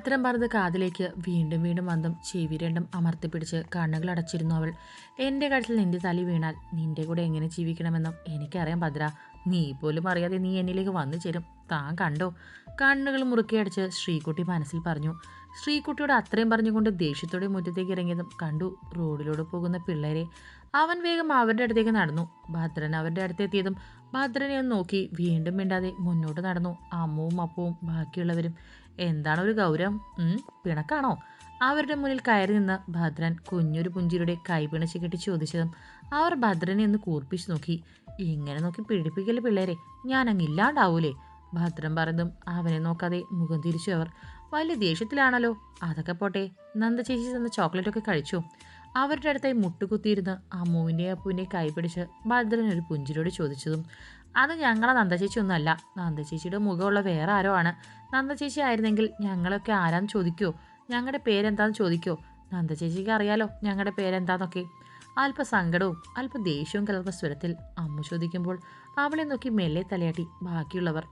ഇത്തരം പറഞ്ഞത് കാതിലേക്ക് വീണ്ടും വീണ്ടും വന്നും ചെവി രണ്ടും അമർത്തിപ്പിടിച്ച് കണ്ണുകൾ അടച്ചിരുന്നു അവൾ. എന്റെ കഴുത്തിൽ നിന്റെ തലി വീണാൽ നിന്റെ കൂടെ എങ്ങനെ ജീവിക്കണമെന്നും എനിക്കറിയാം ഭദ്ര. നീ പോലും അറിയാതെ നീ എന്നിലേക്ക് വന്നു ചേരും. താൻ കണ്ടോ? കണ്ണുകൾ മുറുക്കി അടിച്ച് ശ്രീകുട്ടി മനസ്സിൽ പറഞ്ഞു. ശ്രീകുട്ടിയോട് അത്രയും പറഞ്ഞുകൊണ്ട് ദേഷ്യത്തോടെ മുറ്റത്തേക്ക് ഇറങ്ങിയതും കണ്ടു റോഡിലൂടെ പോകുന്ന പിള്ളേരെ. അവൻ വേഗം അവരുടെ അടുത്തേക്ക് നടന്നു. ഭദ്രൻ അവരുടെ അടുത്തെത്തിയതും ഭദ്രനെ ഒന്ന് നോക്കി വീണ്ടും മിണ്ടാതെ മുന്നോട്ട് നടന്നു. അമ്മവും അപ്പവും ബാക്കിയുള്ളവരും എന്താണ് ഒരു ഗൗരവം പിണക്കാണോ? അവരുടെ മുന്നിൽ കയറി നിന്ന ഭദ്രൻ കുഞ്ഞൊരു പുഞ്ചിരിയുടെ കൈ പിണച്ച് കെട്ടി ചോദിച്ചതും അവർ ഭദ്രനെ ഒന്ന് കൂർപ്പിച്ചു നോക്കി. ഇങ്ങനെ നോക്കി പീഡിപ്പിക്കൽ പിള്ളേരെ? ഞാൻ അങ്ങ് ഇല്ലാണ്ടാവൂലേ? ഭദ്രൻ പറഞ്ഞതും അവനെ നോക്കാതെ മുഖം തിരിച്ചു അവർ. വലിയ ദേഷ്യത്തിലാണല്ലോ. അതൊക്കെ പോട്ടെ. നന്ദ ചേച്ചി തന്ന ചോക്ലേറ്റൊക്കെ കഴിച്ചു? അവരുടെ അടുത്തായി മുട്ടുകുത്തിയിരുന്ന് അമ്മുവിന്റെ അപ്പുവിന്റെ കൈ പിടിച്ച് ഭദ്രൻ ഒരു പുഞ്ചിരിയോട് ചോദിച്ചതും അത് ഞങ്ങളെ നന്ദ നന്ദചേച്ചിയുടെ മുഖമുള്ള വേറെ ആരോ ആണ്. നന്ദചേച്ചി ആയിരുന്നെങ്കിൽ ഞങ്ങളൊക്കെ ആരാന്ന് ചോദിക്കോ? ഞങ്ങളുടെ പേരെന്താന്ന് ചോദിക്കോ? നന്ദചേച്ചിക്ക് അറിയാലോ ഞങ്ങളുടെ പേരെന്താന്നൊക്കെ. അല്പ സങ്കടവും അല്പ ദേഷ്യവും കലർന്ന സ്വരത്തിൽ അമ്മ ചോദിക്കുമ്പോൾ അവളെ നോക്കി മെല്ലെ തലയാട്ടി ബാക്കിയുള്ളവർ.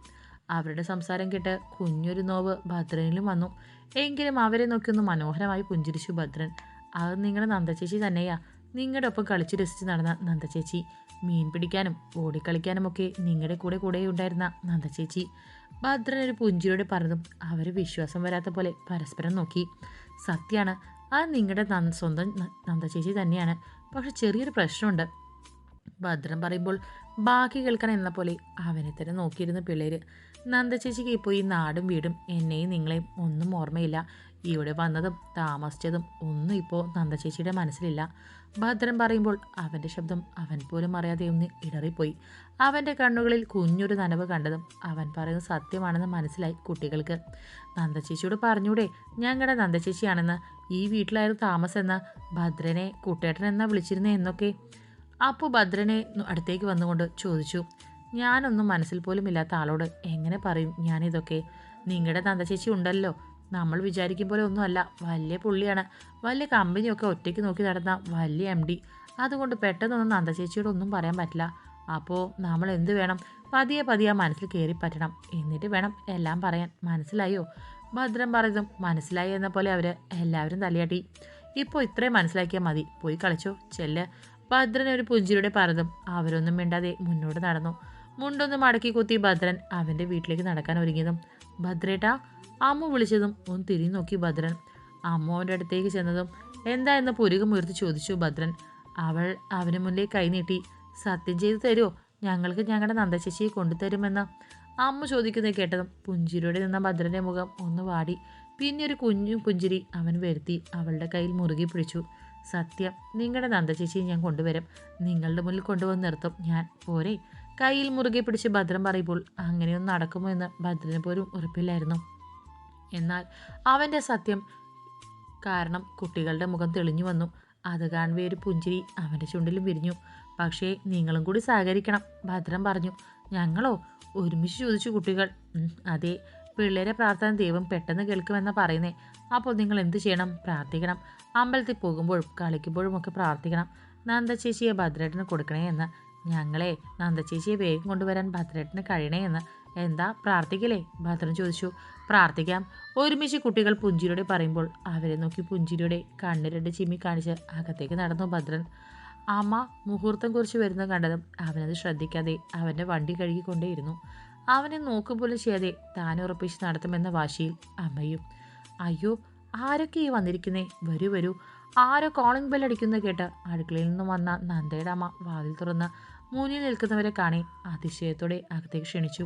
അവരുടെ സംസാരം കേട്ട് കുഞ്ഞൊരു നോവ് ഭദ്രനിലും വന്നു. എങ്കിലും അവരെ നോക്കി ഒന്ന് മനോഹരമായി പുഞ്ചിരിച്ചു ഭദ്രൻ. അത് നിങ്ങളുടെ നന്ദചേച്ചി തന്നെയാ. നിങ്ങളുടെ ഒപ്പം കളിച്ച് രസിച്ച് നടന്ന നന്ദചേച്ചി. മീൻ പിടിക്കാനും ഓടിക്കളിക്കാനും ഒക്കെ നിങ്ങളുടെ കൂടെ കൂടെ ഉണ്ടായിരുന്ന നന്ദചേച്ചി. ഭദ്രൻ ഒരു പുഞ്ചിരിയോടെ പറഞ്ഞതും അവർ വിശ്വാസം വരാത്ത പോലെ പരസ്പരം നോക്കി. സത്യമാണ് അത് നിങ്ങളുടെ സ്വന്തം നന്ദചേച്ചി തന്നെയാണ്. പക്ഷെ ചെറിയൊരു പ്രശ്നമുണ്ട്. ഭദ്രൻ പറയുമ്പോൾ ബാക്കി കേൾക്കണം എന്ന പോലെ അവനെ തന്നെ നോക്കിയിരുന്ന പിള്ളേര്. നന്ദചേച്ചിക്ക് ഇപ്പോൾ ഈ നാടും വീടും എന്നെയും നിങ്ങളെയും ഒന്നും ഓർമ്മയില്ല. ഇവിടെ വന്നതും താമസിച്ചതും ഒന്നും ഇപ്പോൾ നന്ദചേച്ചിയുടെ മനസ്സിലില്ല. ഭദ്രൻ പറയുമ്പോൾ അവന്റെ ശബ്ദം അവൻ പോലും അറിയാതെ ഒന്ന് ഇടറിപ്പോയി. അവന്റെ കണ്ണുകളിൽ കുഞ്ഞൊരു നനവ് കണ്ടതും അവൻ പറയുന്നത് സത്യമാണെന്ന് മനസ്സിലായി കുട്ടികൾക്ക്. നന്ദചേച്ചിയോട് പറഞ്ഞൂടെ ഞങ്ങളുടെ നന്ദചേച്ചിയാണെന്ന്. ഈ വീട്ടിലായിരുന്നു താമസമെന്ന്. ഭദ്രനെ കുട്ടേട്ടൻ എന്നാ വിളിച്ചിരുന്നേ എന്നൊക്കെ. അപ്പോൾ ഭദ്രനെ അടുത്തേക്ക് വന്നുകൊണ്ട് ചോദിച്ചു ഞാനൊന്നും മനസ്സിൽ പോലും ഇല്ലാത്ത ആളോട് എങ്ങനെ പറയും ഞാനിതൊക്കെ? നിങ്ങളുടെ നന്ദചേച്ചി ഉണ്ടല്ലോ. നമ്മൾ വിചാരിക്കും പോലെ ഒന്നുമല്ല. വലിയ പുള്ളിയാണ്. വലിയ കമ്പനിയൊക്കെ ഒറ്റയ്ക്ക് നോക്കി നടന്ന വലിയ എം ഡി. അതുകൊണ്ട് പെട്ടെന്നൊന്നും നന്ദചേച്ചിയോട് ഒന്നും പറയാൻ പറ്റില്ല. അപ്പോൾ നമ്മൾ എന്ത് വേണം? പതിയെ പതിയെ മനസ്സിൽ കയറി പറ്റണം. എന്നിട്ട് വേണം എല്ലാം പറയാൻ. മനസ്സിലായോ? ഭദ്രം പറഞ്ഞതും മനസ്സിലായി എന്ന പോലെ അവർ എല്ലാവരും തലയാട്ടി. ഇപ്പോൾ ഇത്രയും മനസ്സിലാക്കിയാൽ മതി. പോയി കളിച്ചോ. ചെല്ല്. ഭദ്രൻ ഒരു പുഞ്ചിരിയുടെ പറഞ്ഞതും അവരൊന്നും മിണ്ടാതെ മുന്നോട്ട് നടന്നു. മുണ്ടൊന്ന് മടക്കി കുത്തി ഭദ്രൻ അവന്റെ വീട്ടിലേക്ക് നടക്കാൻ ഒരുങ്ങിയതും. ഭദ്രേട്ടാ അമ്മ വിളിച്ചതും ഒന്ന് തിരിഞ്ഞു നോക്കി ഭദ്രൻ. അമ്മ അവന്റെ അടുത്തേക്ക് ചെന്നതും എന്താ എന്ന പുരുകമുയർത്തി ചോദിച്ചു ഭദ്രൻ. അവൾ അവന് മുന്നിലേക്ക് കൈനീട്ടി സത്യം ചെയ്തു തരുമോ ഞങ്ങൾക്ക് ഞങ്ങളുടെ നന്ദശേഷിയെ കൊണ്ടുതരുമെന്ന്. അമ്മ ചോദിക്കുന്നത് കേട്ടതും പുഞ്ചിരിയോടെ നിന്ന ഭദ്രന്റെ മുഖം ഒന്ന് വാടി. പിന്നെ ഒരു കുഞ്ഞു പുഞ്ചിരി അവൻ വരുത്തി അവളുടെ കയ്യിൽ മുറുകി പിടിച്ചു. സത്യം നിങ്ങളുടെ നന്ദചേച്ചിയെ ഞാൻ കൊണ്ടുവരും. നിങ്ങളുടെ മുന്നിൽ കൊണ്ടുവന്ന് നിർത്തും ഞാൻ. പോരെ? കയ്യിൽ മുറുകെ പിടിച്ച് ഭദ്രം പറയുമ്പോൾ അങ്ങനെയൊന്നും നടക്കുമോ? എന്ന് ഭദ്രന് പോലും ഉറപ്പില്ലായിരുന്നു. എന്നാൽ അവന്റെ സത്യം കാരണം കുട്ടികളുടെ മുഖം തെളിഞ്ഞു വന്നു. അത് കാണുവേ ഒരു പുഞ്ചിരി അവന്റെ ചുണ്ടിലും വിരിഞ്ഞു. പക്ഷേ നിങ്ങളും കൂടി സഹകരിക്കണം ഭദ്രം പറഞ്ഞു. ഞങ്ങളോ? ഒരുമിച്ച് ചോദിച്ചു കുട്ടികൾ. അതെ പിള്ളേരെ പ്രാർത്ഥന ദൈവം പെട്ടെന്ന് കേൾക്കുമെന്നാ പറയുന്നേ. അപ്പോൾ നിങ്ങൾ എന്ത് ചെയ്യണം? പ്രാർത്ഥിക്കണം. അമ്പലത്തിൽ പോകുമ്പോഴും കളിക്കുമ്പോഴും ഒക്കെ പ്രാർത്ഥിക്കണം. നന്ദചേച്ചിയെ ഭദ്രേട്ടന് കൊടുക്കണേ എന്ന്. ഞങ്ങളെ നന്ദചേച്ചിയെ വേഗം കൊണ്ടുവരാൻ ഭദ്രേട്ടന് കഴിയണേ എന്ന്. എന്താ പ്രാർത്ഥിക്കലേ ഭദ്രൻ ചോദിച്ചു. പ്രാർത്ഥിക്കാം. ഒരുമിച്ച് കുട്ടികൾ പുഞ്ചിരിയോടെ പറയുമ്പോൾ അവരെ നോക്കി പുഞ്ചിരിയോടെ കണ്ണിരണ്ട് ചിമ്മി കാണിച്ച് അകത്തേക്ക് നടന്നു ഭദ്രൻ. അമ്മ മുഹൂർത്തം കുറിച്ച് വരുന്നത് കണ്ടതും അവനത് ശ്രദ്ധിക്കാതെ അവന്റെ വണ്ടി കഴുകിക്കൊണ്ടേയിരുന്നു. അവനെ നോക്കുപോലും ചെയ്യാതെ താൻ ഉറപ്പിച്ച് നടത്തുമെന്ന വാശിയിൽ അമ്മയും അയ്യോ ആരൊക്കെ ഈ വന്നിരിക്കുന്നേ? വരൂ വരൂ. ആരോ കോളിംഗ് ബെൽ അടിക്കുന്നത് കേട്ട് അടുക്കളയിൽ നിന്ന് വന്ന നന്ദയുടെ അമ്മ വാതിൽ തുറന്ന് മുന്നിൽ നിൽക്കുന്നവരെ കാണി അതിശയത്തോടെ അകത്തേക്ക് ക്ഷണിച്ചു.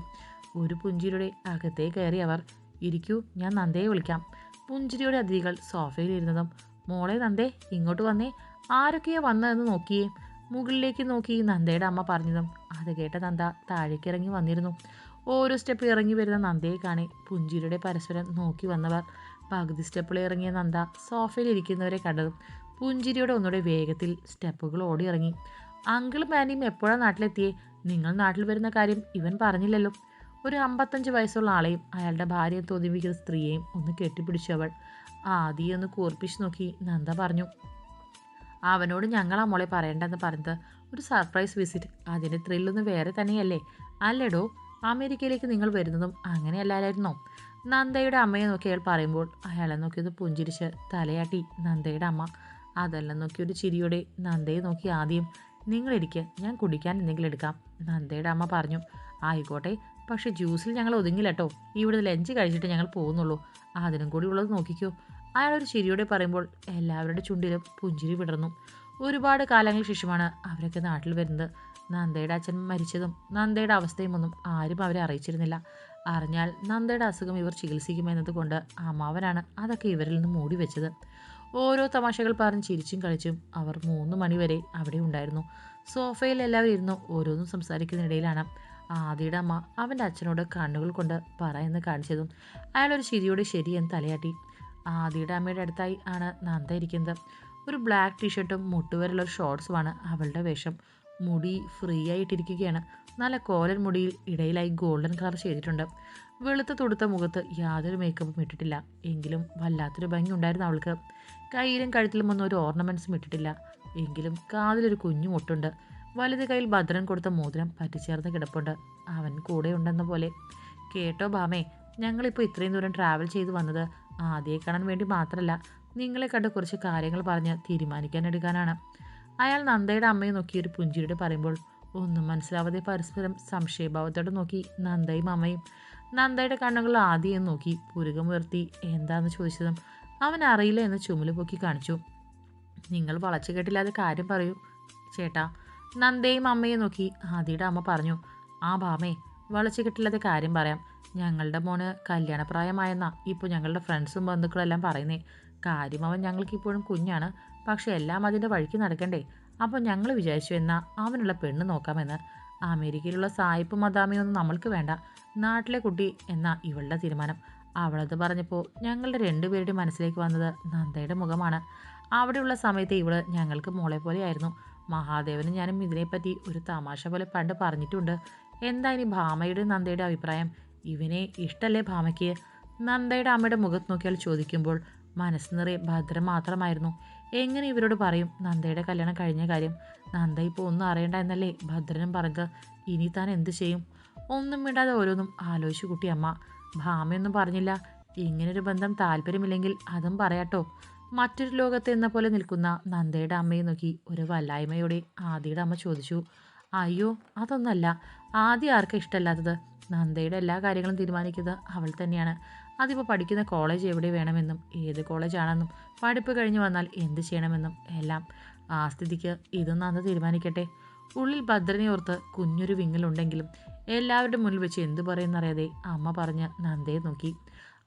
ഒരു പുഞ്ചിരിയുടെ അകത്തേ കയറി അവർ ഇരിക്കൂ ഞാൻ നന്ദയെ വിളിക്കാം. പുഞ്ചിരിയുടെ അതിഥികൾ സോഫയിലിരുന്നതും മോളെ നന്ദേ ഇങ്ങോട്ട് വന്നേ ആരൊക്കെയാ വന്നതെന്ന് നോക്കിയേ. മുകളിലേക്ക് നോക്കി നന്ദയുടെ അമ്മ പറഞ്ഞതും അത് കേട്ട നന്ദ താഴേക്ക് ഇറങ്ങി വന്നിരുന്നു. ഓരോ സ്റ്റെപ്പ് ഇറങ്ങി വരുന്ന നന്ദയെ കാണി പുഞ്ചിരിയുടെ പരസ്പരം നോക്കി വന്നവർ പകുതി സ്റ്റെപ്പിൽ ഇറങ്ങിയ നന്ദ സോഫയിൽ ഇരിക്കുന്നവരെ കണ്ടതും പുഞ്ചിരിയുടെ ഒന്നുകൂടെ വേഗത്തിൽ സ്റ്റെപ്പുകൾ ഓടി ഇറങ്ങി അങ്കിളും ആന്റിയും എപ്പോഴാണ് നാട്ടിലെത്തിയേ? നിങ്ങൾ നാട്ടിൽ വരുന്ന കാര്യം ഇവൻ പറഞ്ഞില്ലല്ലോ. ഒരു അമ്പത്തഞ്ച് വയസ്സുള്ള ആളെയും അയാളുടെ ഭാര്യയെ തോന്നിപ്പിക്കുന്ന സ്ത്രീയെയും ഒന്ന് കെട്ടിപ്പിടിച്ചവൾ ആദ്യം ഒന്ന് കൂർപ്പിച്ച് നോക്കി നന്ദ പറഞ്ഞു. അവനോട് ഞങ്ങളാ മോളെ പറയണ്ടെന്ന് പറഞ്ഞത്. ഒരു സർപ്രൈസ് വിസിറ്റ്. അതിന്റെ ത്രില്ലൊന്ന് വേറെ തന്നെയല്ലേ? അല്ലേടോ അമേരിക്കയിലേക്ക് നിങ്ങൾ വരുന്നതും അങ്ങനെയല്ലായിരുന്നോ? നന്ദയുടെ അമ്മയെ നോക്കി അയാൾ പറയുമ്പോൾ അയാളെ നോക്കിയത് പുഞ്ചിരിച്ച് തലയാട്ടി നന്ദയുടെ അമ്മ. അതെല്ലാം നോക്കി ഒരു ചിരിയോടെ നന്ദയെ നോക്കി ആദ്യം നിങ്ങളിരിക്കുക ഞാൻ കുടിക്കാൻ എന്തെങ്കിലും എടുക്കാം. നന്ദയുടെ അമ്മ പറഞ്ഞു ആയിക്കോട്ടെ പക്ഷേ ജ്യൂസിൽ ഞങ്ങൾ ഒതുങ്ങില്ല കേട്ടോ ഇവിടെ ലഞ്ച് കഴിച്ചിട്ട് ഞങ്ങൾ പോകുന്നുള്ളൂ. അതിനും കൂടി ഉള്ളത് നോക്കിക്കോ. അയാൾ ഒരു ചിരിയോടെ പറയുമ്പോൾ എല്ലാവരുടെ ചുണ്ടിലും പുഞ്ചിരി വിടർന്നു. ഒരുപാട് കാലങ്ങൾ ശേഷമാണ് അവരൊക്കെ നാട്ടിൽ വരുന്നത്. നന്ദയുടെ അച്ഛൻ മരിച്ചതും നന്ദയുടെ അവസ്ഥയും ഒന്നും ആരും അവരെ അറിയിച്ചിരുന്നില്ല. അറിഞ്ഞാൽ നന്ദയുടെ അസുഖം ഇവർ ചികിത്സിക്കുമെന്നത് കൊണ്ട് അമ്മാവനാണ് അതൊക്കെ ഇവരിൽ നിന്ന് മൂടി വെച്ചത് ഓരോ തമാശകൾ പറഞ്ഞ് ചിരിച്ചും കളിച്ചും അവർ മൂന്ന് മണിവരെ അവിടെ ഉണ്ടായിരുന്നു. സോഫയിൽ എല്ലാവരും ഇരുന്നു ഓരോന്നും സംസാരിക്കുന്നതിനിടയിലാണ് ആദിയുടെ അമ്മ അവന്റെ അച്ഛനോട് കണ്ണുകൾ കൊണ്ട് പറയുന്ന കാണിച്ചതും അയാളൊരു ശരിയോട് ശരിയെന്ന് തലയാട്ടി. ആദിയുടെ അമ്മയുടെ അടുത്തായി ആണ് നന്ദ ഇരിക്കുന്നത്. ഒരു ബ്ലാക്ക് ടീഷർട്ടും മുട്ടുവരെയുള്ള ഷോർട്സുമാണ് അവളുടെ വേഷം. മുടി ഫ്രീ ആയിട്ടിരിക്കുകയാണ്. നല്ല കോലൻ മുടിയിൽ ഇടയിലായി ഗോൾഡൻ കളർ ചെയ്തിട്ടുണ്ട്. വെളുത്ത തൊടുത്ത മുഖത്ത് യാതൊരു മേക്കപ്പും ഇട്ടിട്ടില്ല. എങ്കിലും വല്ലാത്തൊരു ഭംഗി ഉണ്ടായിരുന്നു അവൾക്ക്. കയ്യിലും കഴുത്തിലും ഒന്നും ഒരു ഓർണമെന്റ്സും ഇട്ടിട്ടില്ല. എങ്കിലും കാതിലൊരു കുഞ്ഞു മുട്ടുണ്ട്. വലുത് കയ്യിൽ ഭദ്രൻ കൊടുത്ത മോതിരം പറ്റിച്ചേർന്ന് കിടപ്പുണ്ട്. അവൻ കൂടെ ഉണ്ടെന്ന പോലെ. കേട്ടോ ബാമേ ഞങ്ങളിപ്പോൾ ഇത്രയും ദൂരം ട്രാവൽ ചെയ്ത് വന്നത് ആദ്യയെ കാണാൻ വേണ്ടി മാത്രമല്ല നിങ്ങളെ കണ്ട് കുറച്ച് കാര്യങ്ങൾ പറഞ്ഞ് തീരുമാനിക്കാൻ എടുക്കാനാണ്. അയാൾ നന്ദയുടെ അമ്മയെ നോക്കി ഒരു പുഞ്ചിരിയുടെ പറയുമ്പോൾ ഒന്നും മനസ്സിലാവാതെ പരസ്പരം സംശയഭാവത്തോടെ നോക്കി നന്ദയും അമ്മയും. നന്ദയുടെ കണ്ണുകൾ ആദ്യം നോക്കി പുരുകമുയർത്തി എന്താന്ന് ചോദിച്ചതും? അവൻ അറിയില്ല എന്ന് ചുമൽ പൊക്കി കാണിച്ചു. നിങ്ങൾ വളച്ചു കേട്ടില്ലാതെ കാര്യം പറയൂ ചേട്ടാ. നന്ദയും അമ്മയെ നോക്കി. ആദിയുടെ അമ്മ പറഞ്ഞു ആ ഭാമേ വളച്ചു കെട്ടില്ലാതെ കാര്യം പറയാം. ഞങ്ങളുടെ മോന് കല്യാണപ്രായമായെന്നാ. ഇപ്പോൾ ഞങ്ങളുടെ ഫ്രണ്ട്സും ബന്ധുക്കളെല്ലാം പറയുന്നേ. കാര്യം അവൻ ഞങ്ങൾക്ക് ഇപ്പോഴും കുഞ്ഞാണ്. പക്ഷേ എല്ലാം അതിന്റെ വഴിക്ക് നടക്കണ്ടേ. അപ്പോൾ ഞങ്ങൾ വിചാരിച്ചു എന്നാ അവനുള്ള പെണ്ണ് നോക്കാമെന്ന്. അമേരിക്കയിലുള്ള സായിപ്പ് മദാമിയൊന്നും നമ്മൾക്ക് വേണ്ട. നാട്ടിലെ കുട്ടി എന്ന ഇവളുടെ തീരുമാനം. അവളത് പറഞ്ഞപ്പോൾ ഞങ്ങളുടെ രണ്ടുപേരുടെ മനസ്സിലേക്ക് വന്നത് നന്ദയുടെ മുഖമാണ്. അവിടെയുള്ള സമയത്ത് ഇവൾ ഞങ്ങൾക്ക് മോളെ പോലെയായിരുന്നു. മഹാദേവനും ഞാനും ഇതിനെപ്പറ്റി ഒരു തമാശ പോലെ പണ്ട് പറഞ്ഞിട്ടുണ്ട്. എന്താ ഇനി ഭാമയുടെ നന്ദയുടെ അഭിപ്രായം? ഇവനെ ഇഷ്ടല്ലേ ഭാമയ്ക്ക്? നന്ദയുടെ അമ്മയുടെ മുഖത്ത് നോക്കിയാൽ ചോദിക്കുമ്പോൾ മനസ്സ് നിറയെ ഭദ്രം മാത്രമായിരുന്നു. എങ്ങനെ ഇവരോട് പറയും? നന്ദയുടെ കല്യാണം കഴിഞ്ഞ കാര്യം. നന്ദ ഇപ്പോൾ ഒന്നും അറിയണ്ട എന്നല്ലേ ഭദ്രനും പറഞ്ഞത്. ഇനി താൻ എന്ത് ചെയ്യും? ഒന്നും വിടാതെ ഓരോന്നും ആലോചിച്ചു കുട്ടി അമ്മ. ഭാമയൊന്നും പറഞ്ഞില്ല. ഇങ്ങനൊരു ബന്ധം താല്പര്യമില്ലെങ്കിൽ അതും പറയാട്ടോ. മറ്റൊരു ലോകത്ത് എന്ന പോലെ നിൽക്കുന്ന നന്ദയുടെ അമ്മയെ നോക്കി ഒരു വല്ലായ്മയോടെ ആദിയുടെ അമ്മ ചോദിച്ചു. അയ്യോ അതൊന്നല്ല. ആദ്യ ആർക്കും ഇഷ്ടമല്ലാത്തത്? നന്ദയുടെ എല്ലാ കാര്യങ്ങളും തീരുമാനിക്കുന്നത് അവൾ തന്നെയാണ്. അതിപ്പോൾ പഠിക്കുന്ന കോളേജ് എവിടെ വേണമെന്നും ഏത് കോളേജാണെന്നും പഠിപ്പ് കഴിഞ്ഞ് വന്നാൽ എന്ത് ചെയ്യണമെന്നും എല്ലാം ആ സ്ഥിതിക്ക് ഇതൊന്നും അന്ന് തീരുമാനിക്കട്ടെ. ഉള്ളിൽ ഭദ്രനെ ഓർത്ത് കുഞ്ഞൊരു വിങ്ങലുണ്ടെങ്കിലും എല്ലാവരുടെ മുന്നിൽ വെച്ച് എന്തു പറയുന്നറിയാതെ അമ്മ പറഞ്ഞ് നന്ദയെ നോക്കി.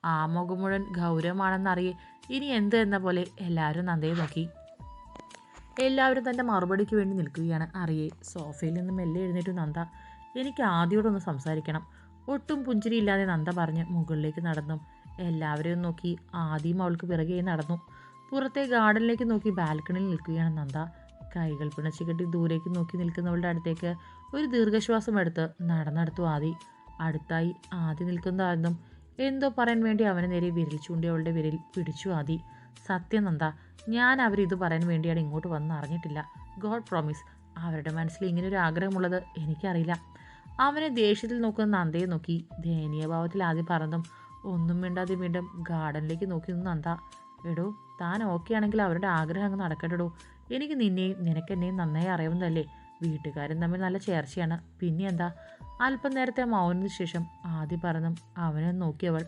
ആ മുഖം മുഴുവൻ ഗൗരവമാണെന്നറിയെ ഇനി എന്ത് എന്ന പോലെ എല്ലാവരും നന്ദയെ നോക്കി. എല്ലാവരും തന്റെ മറുപടിക്ക് വേണ്ടി നിൽക്കുകയാണ്. അറിയെ സോഫയിൽ നിന്ന് മെല്ലെ എഴുന്നേറ്റ് നന്ദ. എനിക്ക് ആദ്യോടൊന്ന് സംസാരിക്കണം. ഒട്ടും പുഞ്ചിരിയില്ലാതെ നന്ദ പറഞ്ഞ് മുകളിലേക്ക് നടന്നു. എല്ലാവരെയും നോക്കി ആദ്യം അവൾക്ക് പിറകെ നടന്നു. പുറത്തെ ഗാർഡനിലേക്ക് നോക്കി ബാൽക്കണിയിൽ നിൽക്കുകയാണ് നന്ദ. കൈകൾ പിണച്ചു കെട്ടി ദൂരേക്ക് നോക്കി നിൽക്കുന്നവളുടെ അടുത്തേക്ക് ഒരു ദീർഘശ്വാസം എടുത്ത് നടന്നെടുത്തു ആദി. അടുത്തായി ആദി നിൽക്കുന്നതായിരുന്നു. എന്തോ പറയാൻ വേണ്ടി അവനെ നേരെ വിരൽ ചൂണ്ടി അവളുടെ വിരൽ പിടിച്ചു ആദി. സത്യനന്ദ ഞാൻ അവരിത് പറയാൻ വേണ്ടിയാണ് ഇങ്ങോട്ട് വന്ന് അറിഞ്ഞിട്ടില്ല. ഗോഡ് പ്രോമിസ് അവരുടെ മനസ്സിൽ ഇങ്ങനെ ഒരു ആഗ്രഹമുള്ളത് എനിക്കറിയില്ല. അവനെ ദേഷ്യത്തിൽ നോക്കുന്ന നന്ദയെ നോക്കി. ദയനീയഭാവത്തിൽ ആദ്യം പറഞ്ഞതും ഒന്നും മിണ്ടാതെ വീണ്ടും ഗാർഡനിലേക്ക് നോക്കി നിന്ന്. നന്ദ എടോ താൻ ഓക്കെ ആണെങ്കിൽ അവരുടെ ആഗ്രഹം അങ്ങ് നടക്കട്ടെടോ. എനിക്ക് നിന്നെയും നിനക്കെന്നെയും നന്നായി അറിയാവുന്നതല്ലേ. വീട്ടുകാരും തമ്മിൽ നല്ല ചേർച്ചയാണ്. പിന്നെ എന്താ? അല്പം നേരത്തെ മൗനത്തിന് ശേഷം ആദ്യം പറഞ്ഞു അവനെ നോക്കിയവൾ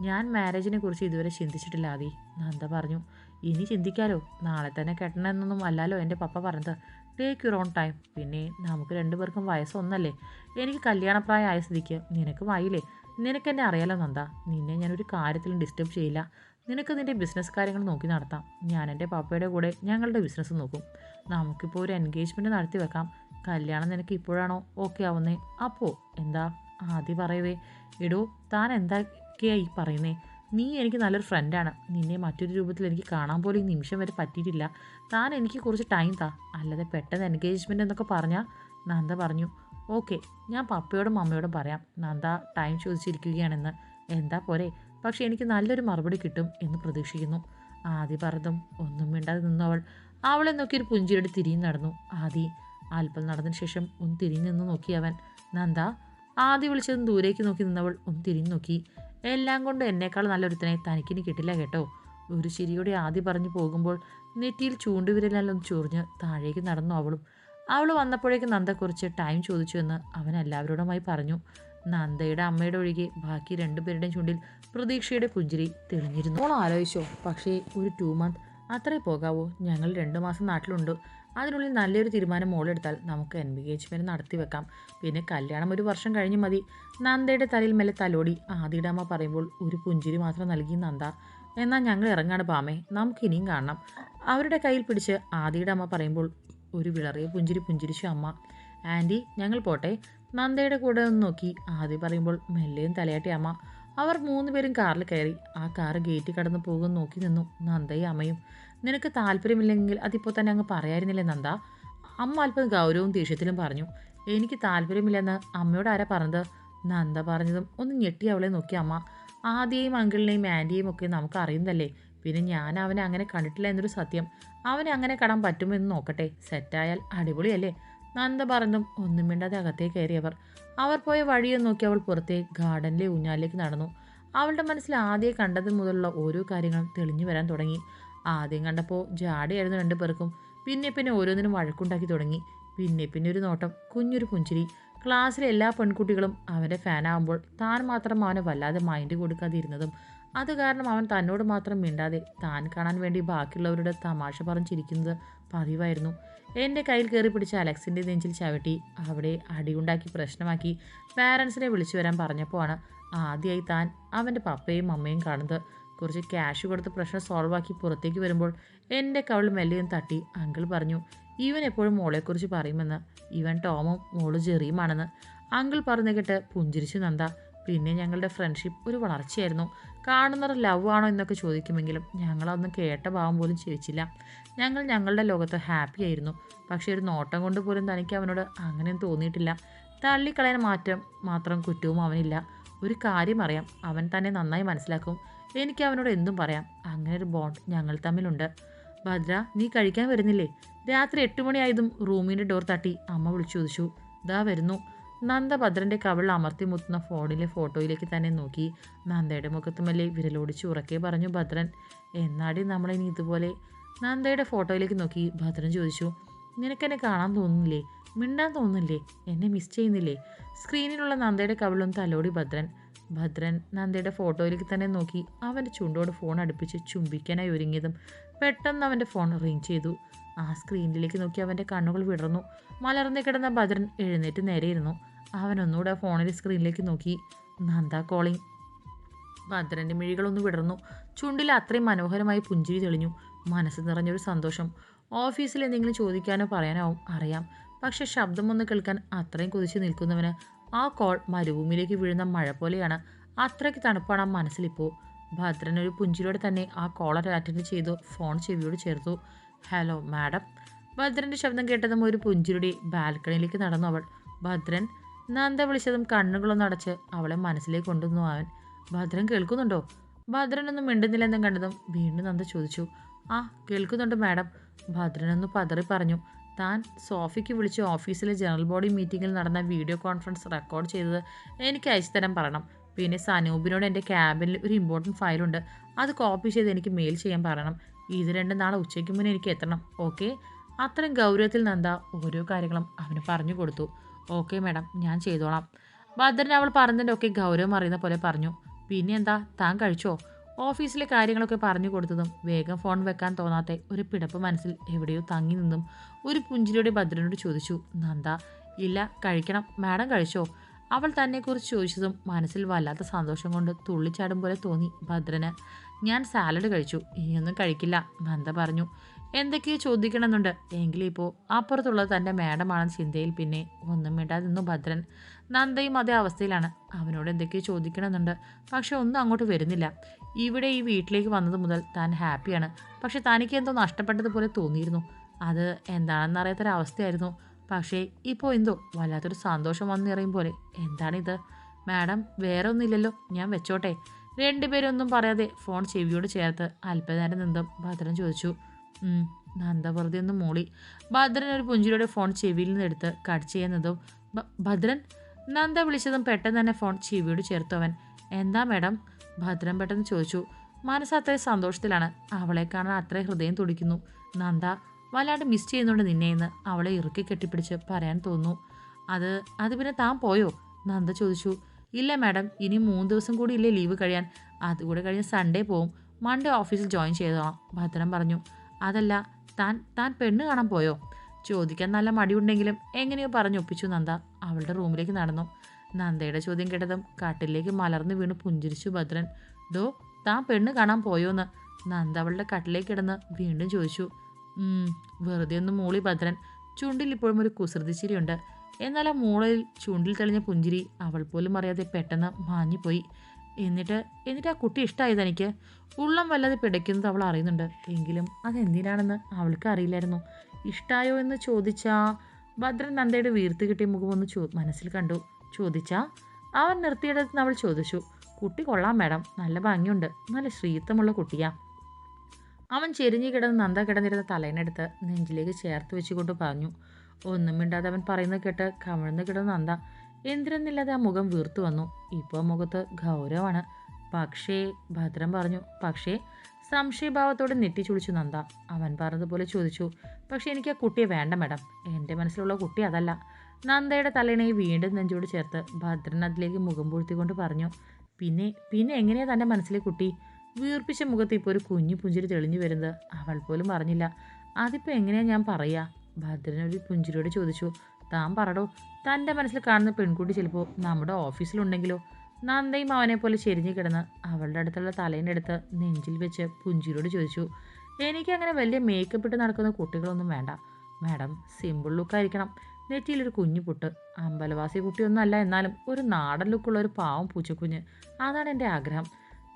ഞാൻ മാരേജിനെ കുറിച്ച് ഇതുവരെ ചിന്തിച്ചിട്ടില്ല ആദി. നന്ദ പറഞ്ഞു ഇനി ചിന്തിക്കാലോ? നാളെ തന്നെ കെട്ടണമെന്നൊന്നും അല്ലല്ലോ എന്റെ പപ്പ പറഞ്ഞത്. ടേക്ക് യുവർ ഓൺ ടൈം പിന്നെ നമുക്ക് രണ്ടുപേർക്കും വയസ്സൊന്നല്ലേ? എനിക്ക് കല്യാണപ്രായം ആയ സ്ഥിതിക്ക് നിനക്ക് വായില്ലേ നിനക്ക് നിനക്കെന്നെ അറിയാലോ നന്ദ നിന്നെ ഞാനൊരു കാര്യത്തിലും ഡിസ്റ്റർബ് ചെയ്യില്ല. നിനക്ക് നിന്റെ ബിസിനസ് കാര്യങ്ങൾ നോക്കി നടത്താം. ഞാൻ എന്റെ പാപ്പയുടെ കൂടെ ഞങ്ങളുടെ ബിസിനസ് നോക്കും. നമുക്കിപ്പോൾ ഒരു എൻഗേജ്മെന്റ് നടത്തി വെക്കാം. കല്യാണം നിനക്ക് ഇപ്പോഴാണോ ഓക്കെ ആവുന്നേ? അപ്പോൾ എന്താ ആദ്യം പറയവേ? എടോ താൻ എന്താക്കിയായി പറയുന്നേ? നീ എനിക്ക് നല്ലൊരു ഫ്രണ്ടാണ് നിന്നെ മറ്റൊരു രൂപത്തിൽ എനിക്ക് കാണാൻ പോലും ഈ നിമിഷം വരെ പറ്റിയിട്ടില്ല. താൻ എനിക്ക് കുറച്ച് ടൈം താ. അല്ലാതെ പെട്ടെന്ന് എൻഗേജ്മെന്റ് എന്നൊക്കെ പറഞ്ഞാൽ നന്ദ പറഞ്ഞു. ഓക്കെ ഞാൻ പപ്പയോടും അമ്മയോടും പറയാം. നന്ദ ടൈം ചോദിച്ചിരിക്കുകയാണെന്ന്. എന്താ പോരെ? പക്ഷേ എനിക്ക് നല്ലൊരു മറുപടി കിട്ടും എന്ന് പ്രതീക്ഷിക്കുന്നു. ആദി പറഞ്ഞതും ഒന്നും മിണ്ടാതെ നിന്നവൾ അവളെ നോക്കി ഒരു പുഞ്ചിരിയുടെ തിരിഞ്ഞു നടന്നു. ആദി അല്പം നടന്നതിന് ശേഷം ഒന്ന് തിരിഞ്ഞു നിന്ന് നോക്കി അവൻ. നന്ദ? ആദ്യം വിളിച്ചതും ദൂരേക്ക് നോക്കി നിന്നവൾ ഒന്ന് തിരിഞ്ഞു നോക്കി. എല്ലാം കൊണ്ട് എന്നേക്കാൾ നല്ലൊരുത്തനെ തനിക്കിനി കിട്ടില്ല കേട്ടോ. ഒരു ചിരിയോടെ ആദ്യം പറഞ്ഞു പോകുമ്പോൾ നെറ്റിയിൽ ചൂണ്ടുവിരലെല്ലാം ചൊറിഞ്ഞ് താഴേക്ക് നടന്നു അവളും. അവൾ വന്നപ്പോഴേക്ക് നന്ദ കുറച്ച് ടൈം ചോദിച്ചു എന്ന് അവൻ എല്ലാവരോടുമായി പറഞ്ഞു. നന്ദയുടെ അമ്മയുടെ ഒഴികെ ബാക്കി രണ്ടുപേരുടെയും ചുണ്ടിൽ പ്രതീക്ഷയുടെ പുഞ്ചിരി തെളിഞ്ഞിരുന്നു. ആലോചിച്ചോ പക്ഷേ ഒരു ടു മന്ത് അത്രേ പോകാവോ. ഞങ്ങൾ രണ്ട് മാസം നാട്ടിലുണ്ട്. അതിനുള്ളിൽ നല്ലൊരു തീരുമാനം മോളെടുത്താൽ നമുക്ക് എൻഗേജ്മെന്റ് നടത്തി വെക്കാം. പിന്നെ കല്യാണം ഒരു വർഷം കഴിഞ്ഞ് മതി. നന്ദയുടെ തലയിൽ മെല്ലെ തലോടി ആദിയുടെ അമ്മ പറയുമ്പോൾ ഒരു പുഞ്ചിരി മാത്രം നൽകി നന്ദ. എന്നാൽ ഞങ്ങൾ ഇറങ്ങാണ് പാമേ. നമുക്ക് ഇനിയും കാണണം. അവരുടെ കയ്യിൽ പിടിച്ച് ആദിയുടെ അമ്മ പറയുമ്പോൾ ഒരു വിളറിയ പുഞ്ചിരി പുഞ്ചിരിച്ചു അമ്മ. ആന്റി ഞങ്ങൾ പോട്ടെ. നന്ദയുടെ കൂടെ ഒന്ന് നോക്കി ആദ്യ പറയുമ്പോൾ മെല്ലെയും തലയാട്ടി അമ്മ. അവർ മൂന്നുപേരും കാറിൽ കയറി. ആ കാറ് ഗേറ്റ് കടന്ന് പോകുമെന്ന് നോക്കി നിന്നു നന്ദയും അമ്മയും. നിനക്ക് താല്പര്യമില്ലെങ്കിൽ അതിപ്പോൾ തന്നെ അങ്ങ് പറയായിരുന്നില്ലേ നന്ദ? അമ്മ അല്പം ഗൗരവവും ദേഷ്യത്തിലും പറഞ്ഞു. എനിക്ക് താല്പര്യമില്ലെന്ന് അമ്മയോട് ആരാ പറഞ്ഞത്? നന്ദ പറഞ്ഞതും ഒന്ന് ഞെട്ടി അവളെ നോക്കി അമ്മ. ആദ്യയും അങ്കിളിനെയും ആന്റിയെയും ഒക്കെ നമുക്ക് അറിയുന്നതല്ലേ? പിന്നെ ഞാൻ അവനെ അങ്ങനെ കണ്ടിട്ടില്ല എന്നൊരു സത്യം. അവനെ അങ്ങനെ കടാൻ പറ്റുമോ എന്ന് നോക്കട്ടെ. സെറ്റായാൽ അടിപൊളിയല്ലേ? നന്ദ പറഞ്ഞതും ഒന്നും മിണ്ടാതെ അകത്തേക്ക് കയറിയവർ. അവർ പോയ വഴിയെ നോക്കി അവൾ പുറത്തെ ഗാർഡനിലെ ഊഞ്ഞാലിലേക്ക് നടന്നു. അവളുടെ മനസ്സിൽ ആദ്യം കണ്ടത് മുതലുള്ള ഓരോ കാര്യങ്ങളും തെളിഞ്ഞു വരാൻ തുടങ്ങി. ആദ്യം കണ്ടപ്പോൾ ജാടയായിരുന്നു രണ്ടു പേർക്കും. പിന്നെ പിന്നെ ഓരോന്നിനും വഴക്കുണ്ടാക്കി തുടങ്ങി. പിന്നെ പിന്നെ ഒരു നോട്ടം. കുഞ്ഞൊരു പുഞ്ചിരി. ക്ലാസ്സിലെ എല്ലാ പെൺകുട്ടികളും അവന്റെ ഫാനാകുമ്പോൾ താൻ മാത്രം അവനെ വല്ലാതെ മൈൻഡ് കൊടുക്കാതിരുന്നതും അത് കാരണം അവൻ തന്നോട് മാത്രം മിണ്ടാതെ താൻ കാണാൻ വേണ്ടി ബാക്കിയുള്ളവരുടെ തമാശ പറഞ്ഞിരിക്കുന്നത് പതിവായിരുന്നു. എന്റെ കയ്യിൽ കയറി പിടിച്ച അലക്സിന്റെ നെഞ്ചിൽ ചവിട്ടി അവിടെ അടിയുണ്ടാക്കി പ്രശ്നമാക്കി പാരൻസിനെ വിളിച്ചു വരാൻ പറഞ്ഞപ്പോഴാണ് ആദ്യമായി താൻ അവന്റെ പപ്പയും അമ്മയും കാണുന്നത്. കുറച്ച് ക്യാഷ് കൊടുത്ത് പ്രശ്നം സോൾവ് ആക്കി പുറത്തേക്ക് വരുമ്പോൾ എന്റെ കവൾ മെല്ലെയും തട്ടി അങ്കിൾ പറഞ്ഞു ഇവൻ എപ്പോഴും മോളെക്കുറിച്ച് പറയുമെന്ന്. ഇവൻ ടോമും മോൾ ജെറിയുമാണെന്ന് അങ്കിൾ പറഞ്ഞു കേട്ട് പുഞ്ചിരിച്ചു നന്ദ. പിന്നെ ഞങ്ങളുടെ ഫ്രണ്ട്ഷിപ്പ് ഒരു വളർച്ചയായിരുന്നു. കാണുന്നവർ ലവ് ആണോ എന്നൊക്കെ ചോദിക്കുമെങ്കിലും ഞങ്ങളതൊന്നും കേട്ട ഭാവം പോലും ചിരിച്ചില്ല. ഞങ്ങൾ ഞങ്ങളുടെ ലോകത്ത് ഹാപ്പി ആയിരുന്നു. പക്ഷേ ഒരു നോട്ടം കൊണ്ട് പോലും തനിക്ക് അവനോട് അങ്ങനെയും തോന്നിയിട്ടില്ല. തള്ളിക്കളയാൻ മാറ്റം മാത്രം കുറ്റവും അവനില്ല. ഒരു കാര്യം അറിയാം അവൻ തന്നെ നന്നായി മനസ്സിലാക്കും. എനിക്ക് അവനോട് എന്തും പറയാം. അങ്ങനെ ഒരു ബോണ്ട് ഞങ്ങൾ തമ്മിലുണ്ട്. ഭദ്ര നീ കഴിക്കാൻ വരുന്നില്ലേ? രാത്രി എട്ട് മണിയായതും റൂമിന്റെ ഡോർ തട്ടി അമ്മ വിളിച്ചു ചോദിച്ചു. ദാ വരുന്നു. നന്ദ ഭദ്രന്റെ കവിളിൽ അമർത്തി മുത്തുന്ന ഫോണിലെ ഫോട്ടോയിലേക്ക് തന്നെ നോക്കി. നന്ദയുടെ മുഖത്തുമല്ലേ വിരലോടിച്ച് ഉറക്കെ പറഞ്ഞു ഭദ്രൻ എന്നാടി നമ്മളിനി ഇതുപോലെ? നന്ദയുടെ ഫോട്ടോയിലേക്ക് നോക്കി ഭദ്രൻ ചോദിച്ചു നിനക്കെന്നെ കാണാൻ തോന്നുന്നില്ലേ? മിണ്ടാൻ തോന്നുന്നില്ലേ? എന്നെ മിസ് ചെയ്യുന്നില്ലേ? സ്ക്രീനിലുള്ള നന്ദയുടെ കവിളും തലോടി ഭദ്രൻ. ഭദ്രൻ നന്ദയുടെ ഫോട്ടോയിലേക്ക് തന്നെ നോക്കി അവന്റെ ചുണ്ടോട് ഫോൺ അടുപ്പിച്ച് ചുംബിക്കാനായി ഒരുങ്ങിയതും പെട്ടെന്ന് അവന്റെ ഫോൺ റിങ് ചെയ്തു. ആ സ്ക്രീനിലേക്ക് നോക്കി അവന്റെ കണ്ണുകൾ വിടർന്നു. മലർന്നു കിടന്ന ഭദ്രൻ എഴുന്നേറ്റ് നേരെയിരുന്നു അവൻ ഒന്നുകൂടെ സ്ക്രീനിലേക്ക് നോക്കി. നന്ദ കോളിംഗ് ഭദ്രന്റെ മിഴികളൊന്ന് വിടർന്നു. ചുണ്ടിൽ അത്രയും മനോഹരമായി പുഞ്ചിരി തെളിഞ്ഞു. മനസ്സ് നിറഞ്ഞൊരു സന്തോഷം. ഓഫീസിൽ എന്തെങ്കിലും ചോദിക്കാനോ പറയാനോ അറിയാം. പക്ഷെ ശബ്ദമൊന്ന് കേൾക്കാൻ അത്രയും കൊതിച്ച് നിൽക്കുന്നവന് ആ കോൾ മരുഭൂമിയിലേക്ക് വീഴുന്ന മഴ പോലെയാണ്. അത്രയ്ക്ക് തണുപ്പാണ് ആ മനസ്സിലിപ്പോൾ ഭദ്രൻ ഒരു പുഞ്ചിരിയോടെ തന്നെ ആ കോളർ അറ്റൻഡ് ചെയ്തു ഫോൺ ചെവിയോട് ചേർത്തു. Hello madam. ഭദ്രന്റെ ശബ്ദം കേട്ടതും ഒരു പുഞ്ചിരിയുടെ ബാൽക്കണിയിലേക്ക് നടന്നു അവൾ. ഭദ്രൻ നന്ദ വിളിച്ചതും കണ്ണുകളൊന്നും അടച്ച് അവളെ മനസ്സിലേക്ക് കൊണ്ടുവന്നു അവൻ. ഭദ്രൻ കേൾക്കുന്നുണ്ടോ? ഭദ്രനൊന്നും മിണ്ടുന്നില്ലെന്നും കണ്ടതും വീണ്ടും നന്ദ ചോദിച്ചു. ആ കേൾക്കുന്നുണ്ട് മാഡം. ഭദ്രനൊന്ന് പതറി പറഞ്ഞു. താൻ സോഫിക്ക് വിളിച്ച് ഓഫീസിലെ ജനറൽ ബോഡി മീറ്റിങ്ങിൽ നടന്ന വീഡിയോ കോൺഫറൻസ് റെക്കോർഡ് ചെയ്തത് എനിക്ക് അയച്ചു തരാൻ പറയണം. പിന്നെ സനൂപിനോട് എന്റെ ക്യാബിനിൽ ഒരു ഇമ്പോർട്ടന്റ് ഫയലുണ്ട് അത് കോപ്പി ചെയ്ത് എനിക്ക് മെയിൽ ചെയ്യാൻ പറയണം. ഇത് രണ്ടും നാളെ ഉച്ചയ്ക്ക് മുന്നേ എനിക്ക് എത്തണം. ഓക്കെ? അത്രയും ഗൗരവത്തിൽ നന്ദ ഓരോ കാര്യങ്ങളും അവന് പറഞ്ഞു കൊടുത്തു. ഓക്കെ മാഡം ഞാൻ ചെയ്തോളാം. ഭദ്രൻ അവൾ പറഞ്ഞതിന്റെ ഒക്കെ ഗൗരവം അറിയുന്ന പോലെ പറഞ്ഞു. പിന്നെ എന്താ താൻ കഴിച്ചോ? ഓഫീസിലെ കാര്യങ്ങളൊക്കെ പറഞ്ഞു കൊടുത്തതും വേഗം ഫോൺ വെക്കാൻ തോന്നാത്ത ഒരു പിടപ്പ് മനസ്സിൽ എവിടെയോ തങ്ങി നിന്നും ഒരു പുഞ്ചിലൂടെ ഭദ്രനോട് ചോദിച്ചു നന്ദ ഇല്ല കഴിക്കണം. മാഡം കഴിച്ചോ? അവൾ തന്നെക്കുറിച്ച് ചോദിച്ചതും മനസ്സിൽ വല്ലാത്ത സന്തോഷം കൊണ്ട് തുള്ളിച്ചാടും പോലെ തോന്നി ഭദ്രന്. ഞാൻ സാലഡ് കഴിച്ചു. ഇനിയൊന്നും കഴിക്കില്ല നന്ദ പറഞ്ഞു. എന്തൊക്കെയോ ചോദിക്കണമെന്നുണ്ട്. എങ്കിലും അപ്പുറത്തുള്ളത് തന്റെ മാഡമാണെന്ന ചിന്തയിൽ പിന്നെ ഒന്നും മിണ്ടാതെ നിന്നു ഭദ്രൻ. നന്ദയും അതേ അവസ്ഥയിലാണ്. അവനോട് എന്തൊക്കെയോ ചോദിക്കണമെന്നുണ്ട്. പക്ഷെ ഒന്നും അങ്ങോട്ട് വരുന്നില്ല. ഇവിടെ ഈ വീട്ടിലേക്ക് വന്നത് മുതൽ താൻ ഹാപ്പിയാണ്. പക്ഷെ തനിക്ക് എന്തോ നഷ്ടപ്പെട്ടതുപോലെ തോന്നിയിരുന്നു. അത് എന്താണെന്നറിയാത്തൊരവസ്ഥയായിരുന്നു. പക്ഷേ ഇപ്പോൾ എന്തോ വല്ലാത്തൊരു സന്തോഷം വന്നിറയും പോലെ. എന്താണിത്? മാഡം വേറെ ഒന്നുമില്ലല്ലോ ഞാൻ വെച്ചോട്ടെ. രണ്ടുപേരൊന്നും പറയാതെ ഫോൺ ചെവിയോട് ചേർത്ത് അല്പനേരം നിന്നും ഭദ്രൻ ചോദിച്ചു. നന്ദ വെറുതെ ഒന്ന് മൂളി. ഭദ്രൻ ഒരു പുഞ്ചിരിയുടെ ഫോൺ ചെവിയിൽ നിന്ന് എടുത്ത് കട്ട് ചെയ്യുന്നതും ഭദ്രൻ? നന്ദ വിളിച്ചതും പെട്ടെന്ന് തന്നെ ഫോൺ ചെവിയോട് ചേർത്തു അവൻ എന്താ മാഡം? ഭദ്രൻ പെട്ടെന്ന് ചോദിച്ചു മനസ്സ് അത്ര സന്തോഷത്തിലാണ്. അവളെ കാണാൻ അത്ര ഹൃദയം തുടിക്കുന്നു. നന്ദ വല്ലാണ്ട് മിസ് ചെയ്യുന്നുണ്ട് നിന്നെ എന്ന്. അവളെ ഇറുക്കി കെട്ടിപ്പിടിച്ച് പറയാൻ തോന്നുന്നു. അത് അത് പിന്നെ താൻ പോയോ? നന്ദ ചോദിച്ചു. ഇല്ല മാഡം ഇനി മൂന്ന് ദിവസം കൂടി ഇല്ലേ ലീവ് കഴിയാൻ. അതുകൂടെ കഴിഞ്ഞ് സൺഡേ പോവും. മൺഡേ ഓഫീസിൽ ജോയിൻ ചെയ്തോളാം ഭദ്രൻ പറഞ്ഞു. അതല്ല താൻ താൻ പെണ്ണ് കാണാൻ പോയോ? ചോദിക്കാൻ നല്ല മടിയുണ്ടെങ്കിലും എങ്ങനെയോ പറഞ്ഞൊപ്പിച്ചു നന്ദ. അവളുടെ റൂമിലേക്ക് നടന്നു. നന്ദയുടെ ചോദ്യം കേട്ടതും കാട്ടിലേക്ക് മലർന്നു വീണ് പുഞ്ചിരിച്ചു ഭദ്രൻ. ദോ താൻ പെണ്ണ് കാണാൻ പോയോന്ന്. നന്ദ അവളുടെ കട്ടിലേക്ക് കിടന്ന് വീണ്ടും ചോദിച്ചു. "ഉം, വെറുതെ ഒന്ന് മൂളി ഭദ്രൻ. ചുണ്ടിൽ ഇപ്പോഴും ഒരു കുസൃതി ചിരിയുണ്ട് എന്നാൽ ആ മൂളയിൽ ചുണ്ടിൽ തെളിഞ്ഞ പുഞ്ചിരി അവൾ പോലും അറിയാതെ പെട്ടെന്ന് മാഞ്ഞുപോയി. എന്നിട്ട് എന്നിട്ട് ആ കുട്ടി ഇഷ്ടമായി തനിക്ക്? ഉള്ളം വല്ലാതെ പിടയ്ക്കുന്നത് അവൾ അറിയുന്നുണ്ട്. എങ്കിലും അതെന്തിനാണെന്ന് അവൾക്ക് അറിയില്ലായിരുന്നു. ഇഷ്ടായോ? എന്ന് ചോദിച്ചാൽ ഭദ്രൻ നന്ദയുടെ വീർത്ത് കിട്ടിയ മുഖമൊന്ന് ചോ മനസ്സിൽ കണ്ടു. ചോദിച്ചാ അവൻ നിർത്തിയിടത്ത് അവൾ ചോദിച്ചു കുട്ടി കൊള്ളാം മാഡം നല്ല ഭംഗിയുണ്ട് നല്ല ശ്രീത്വമുള്ള കുട്ടിയാ. അവൻ ചെരിഞ്ഞു കിടന്ന് നന്ദ കിടന്നിരുന്ന തലേനെടുത്ത് നെഞ്ചിലേക്ക് ചേർത്ത് വെച്ചുകൊണ്ട് പറഞ്ഞു ഒന്നും മിണ്ടാതെ അവൻ പറയുന്നത് കേട്ട് കമിഴ്ന്ന് കിടന്ന് നന്ദ എന്തിനെന്നില്ലാതെ ആ മുഖം വീർത്തു വന്നു. ഇപ്പോൾ മുഖത്ത് ഗൗരവമാണ്. പക്ഷേ ഭദ്രം പറഞ്ഞു പക്ഷേ സംശയഭാവത്തോടെ നെറ്റിച്ചുളിച്ചു നന്ദ. അവൻ പറഞ്ഞതുപോലെ ചോദിച്ചു പക്ഷേ എനിക്ക് ആ കുട്ടിയെ വേണ്ട മാഡം. എന്റെ മനസ്സിലുള്ള കുട്ടി അതല്ല. നന്ദയുടെ തലയിണയെ വീണ്ടും നെഞ്ചോട് ചേർത്ത് ഭദ്രൻ അതിലേക്ക് മുഖം പൂഴ്ത്തിക്കൊണ്ട് പറഞ്ഞു പിന്നെ പിന്നെ എങ്ങനെയാ തന്റെ മനസ്സിലെ കുട്ടി? വീർപ്പിച്ച മുഖത്ത് ഇപ്പോൾ ഒരു കുഞ്ഞു പുഞ്ചിരി തെളിഞ്ഞു വരുന്നത്. അവൾ പോലും പറഞ്ഞില്ല. അതിപ്പോൾ എങ്ങനെയാ ഞാൻ പറയാ? ഭദ്രൻ ഒരു പുഞ്ചിരിയോട് ചോദിച്ചു താൻ പറടോ തന്റെ മനസ്സിൽ കാണുന്ന പെൺകുട്ടി ചിലപ്പോൾ നമ്മുടെ ഓഫീസിലുണ്ടെങ്കിലോ? നന്ദയും അവനെ പോലെ ചെരിഞ്ഞു കിടന്ന് അവളുടെ അടുത്തുള്ള തലേനെടുത്ത് നെഞ്ചിൽ വെച്ച് പുഞ്ചിരിയോട് ചോദിച്ചു എനിക്കങ്ങനെ വലിയ മേക്കപ്പ് ഇട്ട് നടക്കുന്ന കുട്ടികളൊന്നും വേണ്ട. മാഡം സിമ്പിൾ ലുക്കായിരിക്കണം നെറ്റിയിലൊരു കുഞ്ഞു പുട്ട്. അമ്പലവാസി കുട്ടിയൊന്നുമല്ല എന്നാലും ഒരു നാടൻ ലുക്കുള്ള ഒരു പാവം പൂച്ചക്കുഞ്ഞ്. അതാണ് എന്റെ ആഗ്രഹം.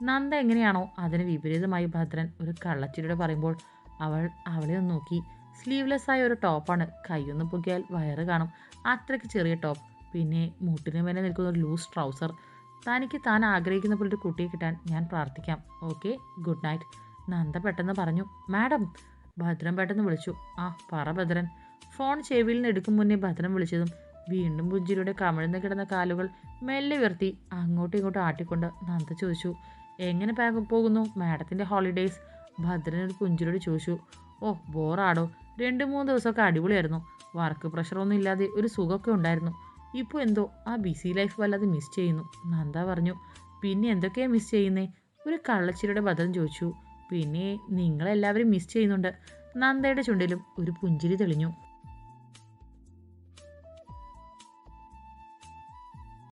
നന്ദ എങ്ങനെയാണോ അതിന് വിപരീതമായി ഭദ്രൻ ഒരു കള്ളച്ചിരിയുടെ പറയുമ്പോൾ അവൾ അവളെ ഒന്ന് നോക്കി. സ്ലീവ്ലെസ് ആയ ഒരു ടോപ്പാണ്. കൈയൊന്ന് പൊക്കിയാൽ വയറ് കാണും. അത്രയ്ക്ക് ചെറിയ ടോപ്പ്. പിന്നെ മുട്ടിന് മേലെ നിൽക്കുന്ന ഒരു ലൂസ് ട്രൗസർ തനിക്ക് താൻ ആഗ്രഹിക്കുന്ന പോലെ ഒരു കുട്ടിയെ കിട്ടാൻ ഞാൻ പ്രാർത്ഥിക്കാം. Okay good night. നന്ദ പെട്ടെന്ന് പറഞ്ഞു മാഡം ഭദ്രൻ പെട്ടെന്ന് വിളിച്ചു. ആ പറ ഭദ്രൻ. ഫോൺ ചെവിയിൽ നിന്ന് എടുക്കും മുന്നേ ഭദ്രം വിളിച്ചതും വീണ്ടും പുഞ്ചിരിയുടെ കമിഴ്ന്ന് കിടന്ന കാലുകൾ മെല്ലെ ഉയർത്തി അങ്ങോട്ടും ഇങ്ങോട്ടും ആട്ടിക്കൊണ്ട് നന്ദ ചോദിച്ചു എങ്ങനെ പാക പോകുന്നു? മാഡത്തിന്റെ ഹോളിഡേയ്സ്. ഭദ്രനൊരു പുഞ്ചിലൂടെ ചോദിച്ചു ഓ ബോറാടോ. രണ്ട് മൂന്ന് ദിവസമൊക്കെ അടിപൊളിയായിരുന്നു. വർക്ക് പ്രഷറൊന്നും ഇല്ലാതെ ഒരു സുഖമൊക്കെ ഉണ്ടായിരുന്നു. ഇപ്പോൾ എന്തോ ആ ബിസി ലൈഫ് വല്ലാതെ മിസ് ചെയ്യുന്നു. നന്ദ പറഞ്ഞു പിന്നെ എന്തൊക്കെയാണ് മിസ് ചെയ്യുന്നേ? ഒരു കള്ളച്ചിരിയുടെ ഭദ്രൻ ചോദിച്ചു പിന്നെ നിങ്ങളെല്ലാവരും മിസ് ചെയ്യുന്നുണ്ട്. നന്ദയുടെ ചുണ്ടിലും ഒരു പുഞ്ചിരി തെളിഞ്ഞു.